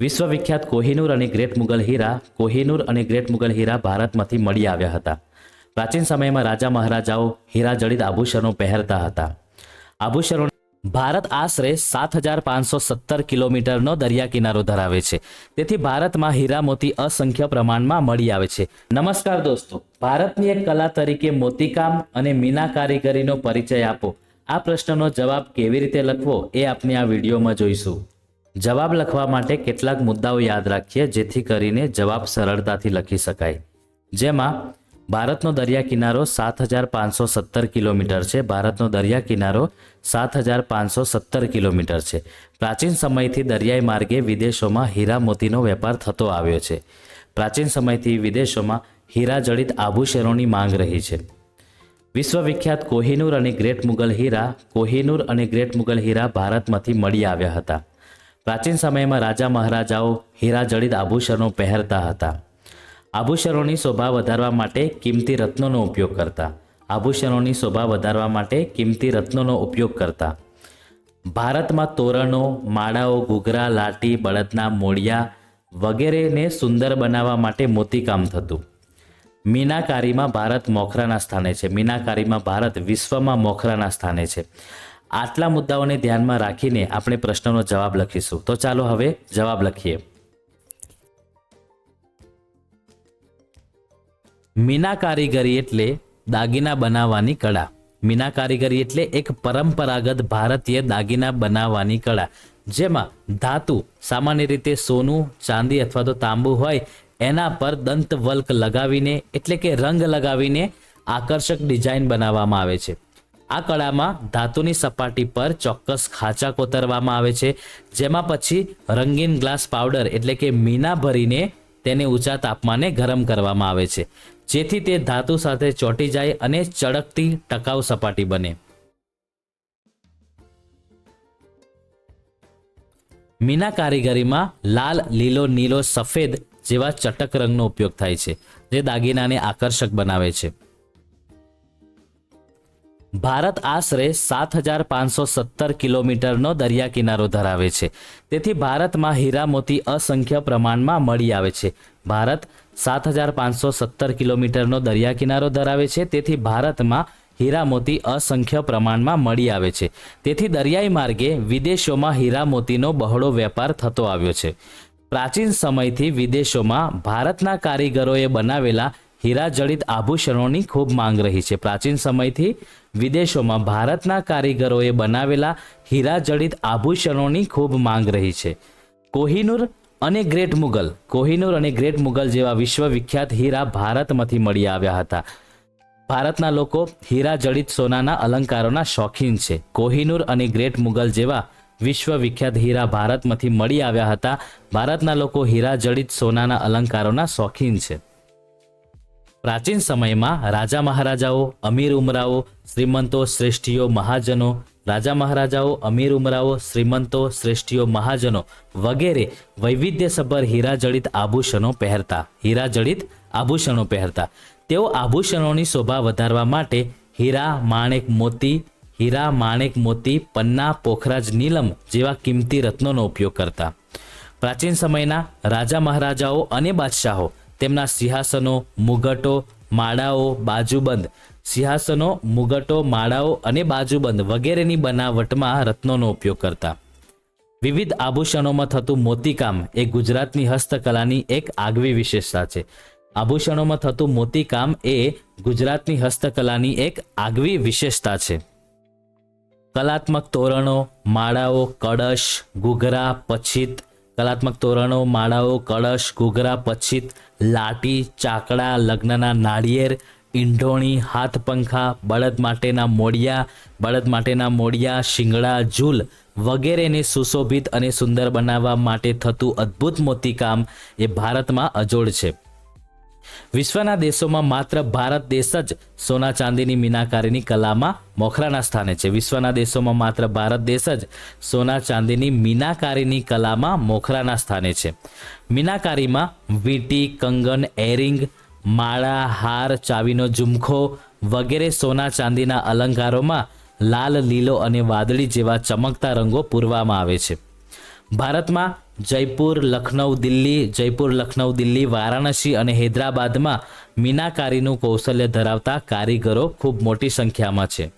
વિશ્વવિખ્યાત કોહિનૂર અને ગ્રેટ મુગલ હીરા કોહિનૂર અને ગ્રેટ મુગલ હીરા ભારતમાંથી મળી આવ્યા હતા. પ્રાચીન સમયમાં રાજા મહારાજાઓ હીરા જડિત આભૂષણો પહેરતા હતા. આભૂષણો ભારત આશરે સાત હજાર પાંચસો સત્તર કિલોમીટરનો દરિયા કિનારો ધરાવે છે. તેથી ભારતમાં હીરા મોતી અસંખ્ય પ્રમાણમાં મળી આવે છે. નમસ્કાર દોસ્તો, ભારતની એક કલા તરીકે મોતીકામ અને મીના કારીગરીનો પરિચય આપો. આ પ્રશ્નનો જવાબ કેવી રીતે લખવો એ આપણે આ વિડીયોમાં જોઈશું. જવાબ લખવા માટે કેટલાક મુદ્દાઓ યાદ રાખીએ, જેથી કરીને જવાબ સરળતાથી લખી શકાય. જેમાં, ભારતનો દરિયા કિનારો સાત હજાર પાંચસો સત્તર કિલોમીટર છે. ભારતનો દરિયા કિનારો સાત હજાર પાંચસો સત્તર કિલોમીટર છે. પ્રાચીન સમયથી દરિયાઈ માર્ગે વિદેશોમાં હીરા મોતીનો વેપાર થતો આવ્યો છે. પ્રાચીન સમયથી વિદેશોમાં હીરા જડિત આભૂષણોની માંગ રહી છે. વિશ્વવિખ્યાત કોહિનૂર અને ગ્રેટ મુગલ હીરા, કોહિનૂર અને ગ્રેટ મુગલ હીરા ભારતમાંથી મળી આવ્યા હતા. પ્રાચીન સમયમાં રાજા મહારાજાઓ હીરા જડિત આભૂષણો પહેરતા હતા. આભૂષણોની શોભા વધારવા માટે કિંમતી રત્નોનો ઉપયોગ કરતા. આભૂષણોની શોભા વધારવા માટે કિંમતી રત્નોનો ઉપયોગ કરતા. ભારતમાં તોરણો, માળાઓ, ઘૂઘરા લાટી બળદના મોડિયા વગેરેને સુંદર બનાવવા માટે મોતીકામ થતું. મીનાકારીમાં ભારત મોખરાના સ્થાને છે. મીનાકારીમાં ભારત વિશ્વમાં મોખરાના સ્થાને છે. આટલા મુદ્દાઓને ધ્યાનમાં રાખીને આપણે પ્રશ્નનો જવાબ લખીશું. તો ચાલો હવે જવાબ લખીએ. મીના કારીગરી એટલે દાગીના બનાવવાની કળા. મીના કારીગરી એટલે એક પરંપરાગત ભારતીય દાગીના બનાવવાની કળા, જેમાં ધાતુ, સામાન્ય રીતે સોનું, ચાંદી અથવા તો તાંબુ હોય, એના પર દંતવલ્ક લગાવીને, એટલે કે રંગ લગાવીને આકર્ષક ડિઝાઇન બનાવવામાં આવે છે. આ કળામાં ધાતુની સપાટી પર ચોક્કસ ખાંચા કોતરવામાં આવે છે, જેમાં પછી રંગીન ગ્લાસ પાવડર એટલે કે મીના ભરીને તેને ઊંચા તાપમાને ગરમ કરવામાં આવે છે, જેથી તે ધાતુ સાથે ચોંટી જાય અને ચળકતી ટકાઉ સપાટી બને. મીના કારીગરીમાં લાલ, લીલો, નીલો, સફેદ જેવા ચટક રંગનો ઉપયોગ થાય છે, જે દાગીનાને આકર્ષક બનાવે છે. ભારત આશરે સાત હજાર પાંચસો સત્તર કિલોમીટરનો દરિયા કિનારો ધરાવે છે. તેથી ભારતમાં હીરા મોતી અસંખ્ય પ્રમાણમાં મળી આવે છે. ભારત સાત હજાર પાંચસો સત્તર કિલોમીટરનો દરિયા કિનારો ધરાવે છે. તેથી ભારતમાં હીરા મોતી અસંખ્ય પ્રમાણમાં મળી આવે છે. તેથી દરિયાઈ માર્ગે વિદેશોમાં હીરા મોતીનો બહોળો વેપાર થતો આવ્યો છે. પ્રાચીન સમયથી વિદેશોમાં ભારતના કારીગરોએ બનાવેલા હીરા જડિત આભૂષણોની ખૂબ માંગ રહી છે. પ્રાચીન સમયથી વિદેશોમાં ભારતના કારીગરોએ બનાવેલા હીરા જડિત આભૂષણોની ખૂબ માંગ રહી છે. કોહિનૂર અને ગ્રેટ મુગલ. કોહિનૂર અને ગ્રેટ મુગલ જેવા વિશ્વવિખ્યાત હીરા ભારતમાંથી મળી આવ્યા હતા. ભારતના લોકો હીરા જડિત સોનાના અલંકારોના શોખીન છે. કોહિનૂર અને ગ્રેટ મુગલ જેવા વિશ્વવિખ્યાત હીરા ભારતમાંથી મળી આવ્યા હતા. ભારતના લોકો હીરા જડિત સોનાના અલંકારોના શોખીન છે. પ્રાચીન સમયમાં રાજા મહારાજાઓ, અમીર ઉમરાઓ, શ્રીમંતો, શ્રેષ્ઠીઓ, મહાજનો, રાજા મહારાજાઓ, અમીર ઉમરાઓ, શ્રીમંતો, શ્રેષ્ઠીઓ, મહાજનો વગેરે વૈવિધ્યસભર હીરા જડિત આભૂષણો પહેરતા, હીરાજડિત આભૂષણો પહેરતા. તેઓ આભૂષણોની શોભા વધારવા માટે હીરા, માણેક મોતી, હીરા, માણેક મોતી, પન્ના, પોખરાજ, નીલમ જેવા કિંમતી રત્નોનો ઉપયોગ કરતા. પ્રાચીન સમયના રાજા મહારાજાઓ અને બાદશાહો તેમના સિંહાસનો, મુગટો, માળાઓ, બાજુબંધ. સિંહાસનો, મુગટો, માળાઓ અને બાજુબંધ વગેરેની બનાવટમાં રત્નોનો ઉપયોગ કરતા. વિવિધ આભૂષણોમાં થતું મોતીકામ એ ગુજરાતની હસ્તકલાની એક આગવી વિશેષતા છે. આભૂષણોમાં થતું મોતીકામ એ ગુજરાતની હસ્તકલાની એક આગવી વિશેષતા છે. કલાત્મક તોરણો, માળાઓ, કળશ, ઘૂઘરા, પછીત કલાત્મક તોરણો, માળાઓ, કળશ, ઘૂઘરા, પછીત, લાટી, ચાકડા, લગ્નના નાળિયેર, ઈંઢોણી, હાથ પંખા, બળદ માટેના મોડિયા, બળદ માટેના મોડિયા, શિંગડા, ઝૂલ વગેરેને સુશોભિત અને સુંદર બનાવવા માટે થતું અદ્ભુત મોતીકામ એ ભારતમાં અજોડ છે. વિશ્વના દેશોમાં માત્ર ભારત દેશ જ સોના ચાંદીની મીનાકારીની કલામાં મોખરાના સ્થાને છે. વિશ્વના દેશોમાં માત્ર ભારત દેશ જ સોના ચાંદીની મીનાકારીની કલામાં મોખરાના સ્થાને છે. મીનાકારીમાં વીંટી, કંગન, એરિંગ, માળા, હાર, ચાવીનો ઝુમખો વગેરે સોના ચાંદીના અલંકારોમાં લાલ, લીલો અને વાદળી જેવા ચમકતા રંગો પૂરવામાં આવે છે. ભારતમાં જયપુર લખનઉ દિલ્હી, જયપુર લખનઉ દિલ્હી, વારાણસી અને હૈદરાબાદમાં મીનાકારીનું કૌશલ્ય ધરાવતા કારીગરો ખૂબ મોટી સંખ્યામાં છે.